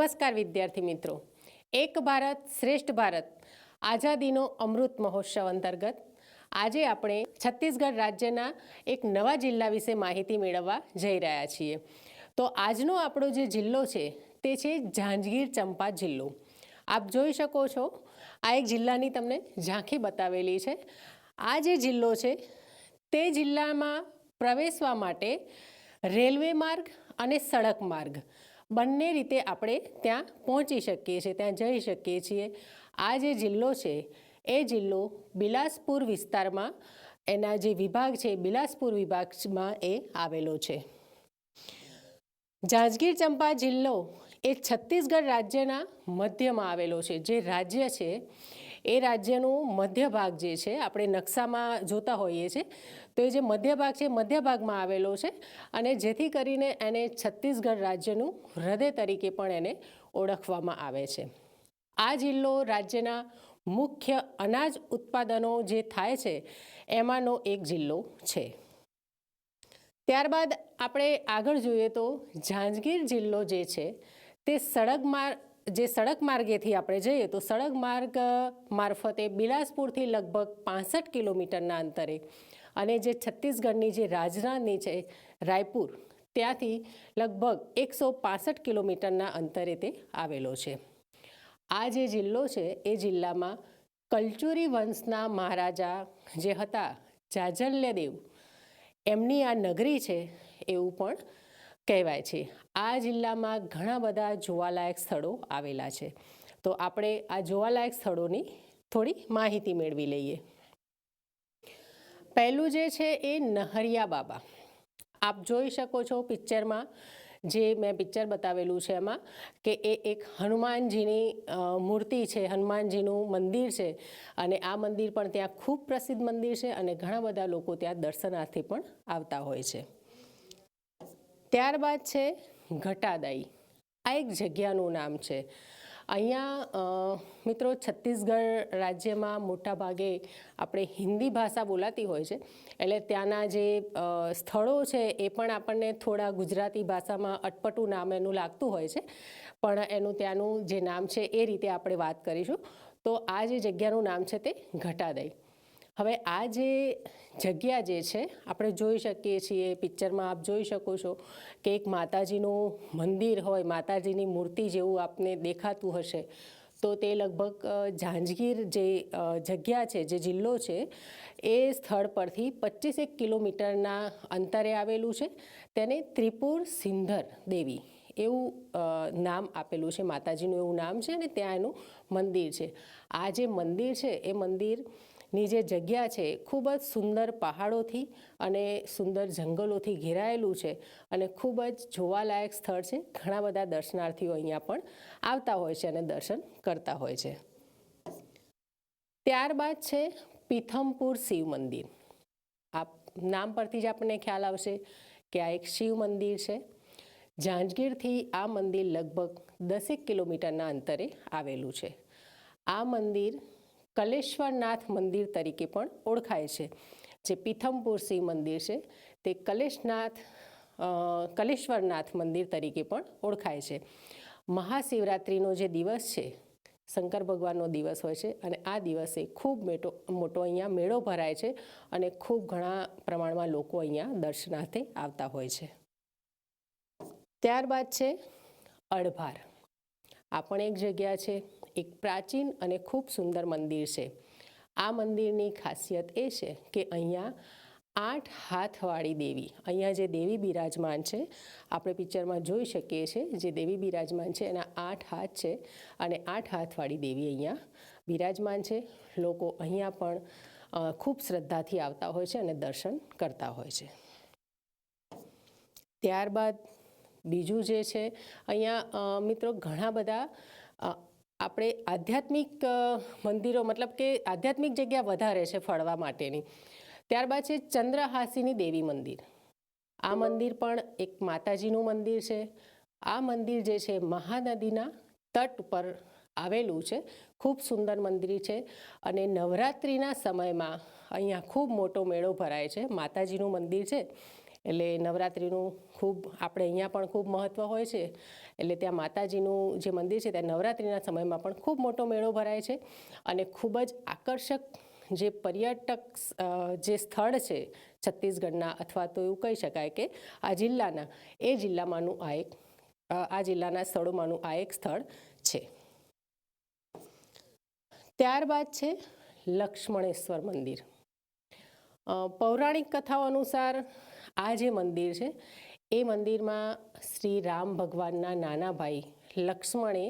નમસ્કાર વિદ્યાર્થી મિત્રો. એક ભારત શ્રેષ્ઠ ભારત, આઝાદીનો અમૃત મહોત્સવ અંતર્ગત આજે આપણે છત્તીસગઢ રાજ્યના એક નવા જિલ્લા વિશે માહિતી મેળવવા જઈ રહ્યા છીએ. તો આજનો આપણો જે જિલ્લો છે, તે છે જાંજગીર ચંપા જિલ્લો. આપ જોઈ શકો છો, આ એક જિલ્લાની તમને ઝાંખી બતાવેલી છે. આ જે જિલ્લો છે, તે જિલ્લામાં પ્રવેશવા માટે રેલવે માર્ગ અને સડક માર્ગ બંને રીતે આપણે ત્યાં પહોંચી શકીએ છીએ, ત્યાં જઈ શકીએ છીએ. આ જે જિલ્લો છે, એ જિલ્લો બિલાસપુર વિસ્તારમાં, એના જે વિભાગ છે, બિલાસપુર વિભાગમાં એ આવેલો છે. જાંજગીર ચંપા જિલ્લો એ છત્તીસગઢ રાજ્યના મધ્યમાં આવેલો છે. જે રાજ્ય છે, એ રાજ્યનું મધ્ય ભાગ જે છે, આપણે નકશામાં જોતા હોઈએ છીએ. તો એ જે મધ્ય ભાગ છે મધ્ય ભાગમાં આવેલો છે અને જેથી કરીને એને છત્તીસગઢ રાજ્યનું હૃદય તરીકે પણ એને ઓળખવામાં આવે છે. આ જિલ્લો રાજ્યના મુખ્ય અનાજ ઉત્પાદનો જે થાય છે એમાંનો એક જિલ્લો છે. ત્યારબાદ આપણે આગળ જોઈએ તો જાંજગીર જિલ્લો જે છે તે સડક માર્ગ, જે સડક માર્ગેથી આપણે જઈએ તો સડક માર્ગ મારફતે બિલાસપુરથી લગભગ પાસઠ કિલોમીટરના અંતરે અને જે છત્તીસગઢની જે રાજધાની છે, રાયપુર, ત્યાંથી લગભગ એકસો પાસઠ કિલોમીટરના અંતરે તે આવેલો છે. આ જે જિલ્લો છે, એ જિલ્લામાં કલ્ચુરી વંશના મહારાજા જે હતા જાજલ્યદેવ એમની આ નગરી છે એવું પણ કહેવાય છે. આ જિલ્લામાં ઘણા બધા જોવાલાયક સ્થળો આવેલા છે. તો આપણે આ જોવાલાયક સ્થળોની થોડી માહિતી મેળવી લઈએ. પહેલું જે છે એ નહરિયા બાબા. આપ જોઈ શકો છો પિક્ચરમાં જે મેં પિક્ચર બતાવેલું છે એમાં કે એ એક હનુમાનજીની મૂર્તિ છે, હનુમાનજીનું મંદિર છે અને આ મંદિર પણ ત્યાં ખૂબ પ્રસિદ્ધ મંદિર છે અને ઘણા બધા લોકો ત્યાં દર્શનાર્થી પણ આવતા હોય છે. ત્યારબાદ છે ઘટાદાઈ. આ એક જગ્યાનું નામ છે. અહીંયા મિત્રો છત્તીસગઢ રાજ્યમાં મોટા ભાગે આપણે હિન્દી ભાષા બોલાતી હોય છે. એટલે ત્યાંના જે સ્થળો છે એ પણ આપણને થોડા ગુજરાતી ભાષામાં અટપટું નામ એનું લાગતું હોય છે. પણ એનું ત્યાંનું જે નામ છે એ રીતે આપણે વાત કરીશું. તો આ જે જગ્યાનું નામ છે તે ઘટાદઈ. હવે આ જે જગ્યા જે છે, આપણે જોઈ શકીએ છીએ, પિક્ચરમાં આપ જોઈ શકો છો કે એક માતાજીનું મંદિર હોય, માતાજીની મૂર્તિ જેવું આપને દેખાતું હશે. તો તે લગભગ જાંજગીર જે જગ્યા છે, જે જિલ્લો છે, એ સ્થળ પરથી પચીસેક કિલોમીટરના અંતરે આવેલું છે. તેને ત્રિપુર સિંધર દેવી એવું નામ આપેલું છે, માતાજીનું એવું નામ છે અને ત્યાં એનું મંદિર છે. આ જે મંદિર છે, એ મંદિરની જે જગ્યા છે ખૂબ જ સુંદર પહાડોથી અને સુંદર જંગલોથી ઘેરાયેલું છે અને ખૂબ જ જોવાલાયક સ્થળ છે. ઘણા બધા દર્શનાર્થીઓ અહીંયા પણ આવતા હોય છે અને દર્શન કરતા હોય છે. ત્યારબાદ છે પીથમપુર શિવ મંદિર. આ નામ પરથી જ આપણને ખ્યાલ આવશે કે આ એક શિવ મંદિર છે. જાંજગીરથી આ મંદિર લગભગ દસેક કિલોમીટરના અંતરે આવેલું છે. આ મંદિર કલેશ્વરનાથ મંદિર તરીકે પણ ઓળખાય છે. જે પીથમપુર સિંહ મંદિર છે, તે કલેશનાથ કલેશ્વરનાથ મંદિર તરીકે પણ ઓળખાય છે. મહાશિવરાત્રિનો જે દિવસ છે, શંકર ભગવાનનો દિવસ હોય છે, અને આ દિવસે ખૂબ મેટો, મોટો અહીંયા મેળો ભરાય છે, અને ખૂબ ઘણા પ્રમાણમાં લોકો અહીંયા દર્શનાર્થે આવતા હોય છે. ત્યારબાદ છે, અડભાર. આ પણ એક જગ્યા છે. એક પ્રાચીન અને ખૂબ સુંદર મંદિર છે. આ મંદિરની ખાસિયત એ છે કે અહીંયા આઠ હાથવાળી દેવી, અહીંયા જે દેવી બિરાજમાન છે, આપણે પિક્ચરમાં જોઈ શકીએ છીએ જે દેવી બિરાજમાન છે, એના આઠ હાથ છે અને આઠ હાથવાળી દેવી અહીંયા બિરાજમાન છે. લોકો અહીંયા પણ ખૂબ શ્રદ્ધાથી આવતા હોય છે અને દર્શન કરતા હોય છે. ત્યારબાદ બીજું જે છે, અહીંયા મિત્રો ઘણા બધા આપણે આધ્યાત્મિક મંદિરો મતલબ કે આધ્યાત્મિક જગ્યા વધારે છે ફરવા માટેની. ત્યારબાદ છે ચંદ્રહાસીની દેવી મંદિર. આ મંદિર પણ એક માતાજીનું મંદિર છે. આ મંદિર જે છે મહાનદીના તટ ઉપર આવેલું છે. ખૂબ સુંદર મંદિર છે અને નવરાત્રિના સમયમાં અહીંયા ખૂબ મોટો મેળો ભરાય છે. માતાજીનું મંદિર છે. એટલે નવરાત્રિનું ખૂબ આપણે અહીંયા પણ ખૂબ મહત્ત્વ હોય છે. એટલે ત્યાં માતાજીનું જે મંદિર છે, ત્યાં નવરાત્રિના સમયમાં પણ ખૂબ મોટો મેળો ભરાય છે અને ખૂબ જ આકર્ષક જે પર્યટક જે સ્થળ છે, છત્તીસગઢના અથવા તો એવું કહી શકાય કે આ જિલ્લાના, એ જિલ્લામાંનું આ એક આ જિલ્લાના સ્થળોમાંનું આ એક સ્થળ છે. ત્યારબાદ છે લક્ષ્મણેશ્વર મંદિર. પૌરાણિક કથાઓ અનુસાર આ જે મંદિર છે, એ મંદિરમાં શ્રી રામ ભગવાનના નાના ભાઈ લક્ષ્મણે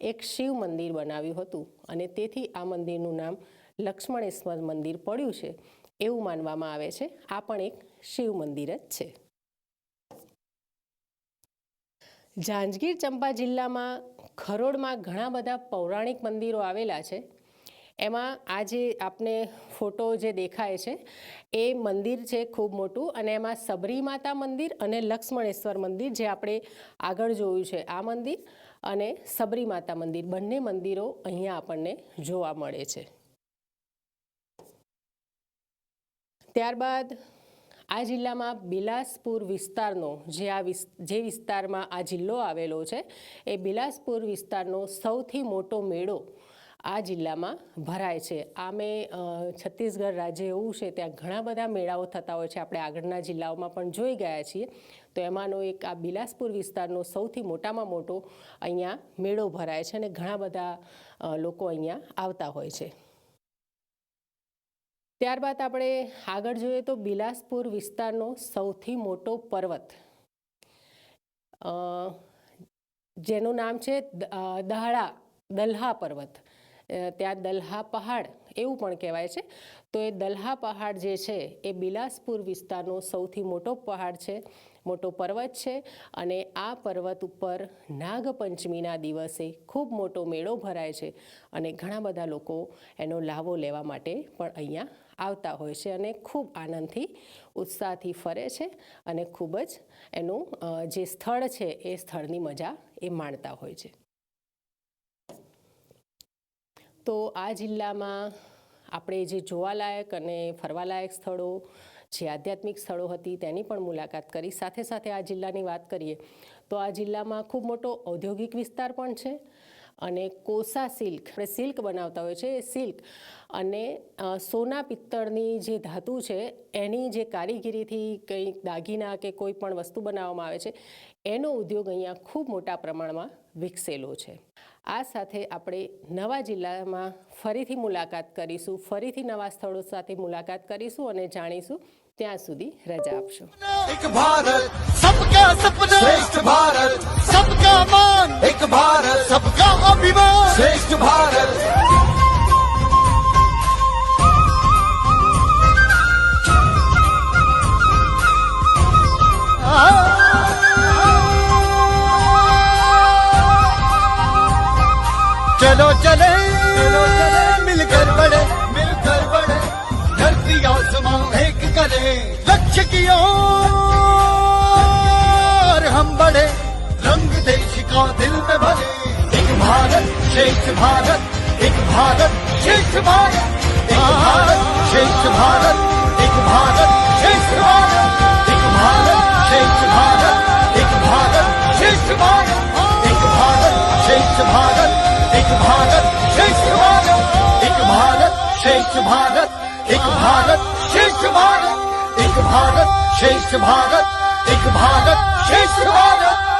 એક શિવ મંદિર બનાવ્યું હતું અને તેથી આ મંદિરનું નામ લક્ષ્મણેશ્વર મંદિર પડ્યું છે, એવું માનવામાં આવે છે. આ પણ એક શિવ મંદિર જ છે. જાંજગીર ચંપા જિલ્લામાં ખરોડમાં ઘણા બધા પૌરાણિક મંદિરો આવેલા છે. એમાં આ જે આપને ફોટો જે દેખાય છે, એ મંદિર છે ખૂબ મોટું અને એમાં સબરી માતા મંદિર અને લક્ષ્મણેશ્વર મંદિર જે આપણે આગળ જોયું છે આ મંદિર અને સબરી માતા મંદિર, બંને મંદિરો અહીંયા આપણને જોવા મળે છે. ત્યારબાદ આ જિલ્લામાં બિલાસપુર વિસ્તારનો જે આ જે વિસ્તારમાં આ જિલ્લો આવેલો છે, એ બિલાસપુર વિસ્તારનો સૌથી મોટો મેળો આ જિલ્લામાં ભરાય છે. આમે છત્તીસગઢ રાજ્ય એવું છે, ત્યાં ઘણા બધા મેળાઓ થતા હોય છે. આપણે આગળના જિલ્લાઓમાં પણ જોઈ ગયા છીએ. તો એમાંનો એક આ બિલાસપુર વિસ્તારનો સૌથી મોટામાં મોટો અહીંયા મેળો ભરાય છે અને ઘણા બધા લોકો અહીંયા આવતા હોય છે. ત્યારબાદ આપણે આગળ જોઈએ તો બિલાસપુર વિસ્તારનો સૌથી મોટો પર્વત. જેનું નામ છે દહાડા, દલ્હા પર્વત. ત્યાં દલ્હા પહાડ એવું પણ કહેવાય છે. તો એ દલ્હા પહાડ જે છે, એ બિલાસપુર વિસ્તારનો સૌથી મોટો પહાડ છે, મોટો પર્વત છે અને આ પર્વત ઉપર નાગપંચમીના દિવસે ખૂબ મોટો મેળો ભરાય છે અને ઘણા બધા લોકો એનો લાવો લેવા માટે પણ અહીંયા આવતા હોય છે અને ખૂબ આનંદથી, ઉત્સાહથી ફરે છે અને ખૂબ જ એનું જે સ્થળ છે એ સ્થળની મજા એ માણતા હોય છે. તો આ જિલ્લામાં આપણે જે જોવાલાયક અને ફરવાલાયક સ્થળો, જે આધ્યાત્મિક સ્થળો હતી તેની પણ મુલાકાત કરી. સાથે સાથે આ જિલ્લાની વાત કરીએ, તો આ જિલ્લામાં ખૂબ મોટો ઔદ્યોગિક વિસ્તાર પણ છે અને કોસા સિલ્ક, આપણે સિલ્ક બનાવતા હોય છે એ સિલ્ક. અને સોના પિત્તળની જે ધાતુ છે, એની જે કારીગીરીથી કંઈક દાગીના કે કોઈ પણ વસ્તુ બનાવવામાં આવે છે, એનો ઉદ્યોગ અહીંયા ખૂબ મોટા પ્રમાણમાં વિકસેલો છે. આ સાથે આપણે નવા જિલ્લામાં ફરીથી મુલાકાત કરીશું, ફરીથી નવા સ્થળો સાથે મુલાકાત કરીશું અને જાણીશું ત્યાં સુધી રજા આપશો. ભારત ભારત સબકા ભારત સબકા અભિમાન, શ્રેષ્ઠ ભારત चलो चले चलो चले, मिलकर बड़े मिलकर बड़े धरती आसमां एक करे, लक्ष्य की ओर हम बढ़े। रंग देश का दिल में भरे। एक भारत, श्रेष्ठ भारत, एक भारत, श्रेष्ठ भारत। एक भारत, श्रेष्ठ भारत, एक भारत, श्रेष्ठ भारत। एक भारत, श्रेष्ठ भारत, एक भारत, श्रेष्ठ भारत। भारत एक भारत श्रेष्ठ भारत एक भारत श्रेष्ठ भारत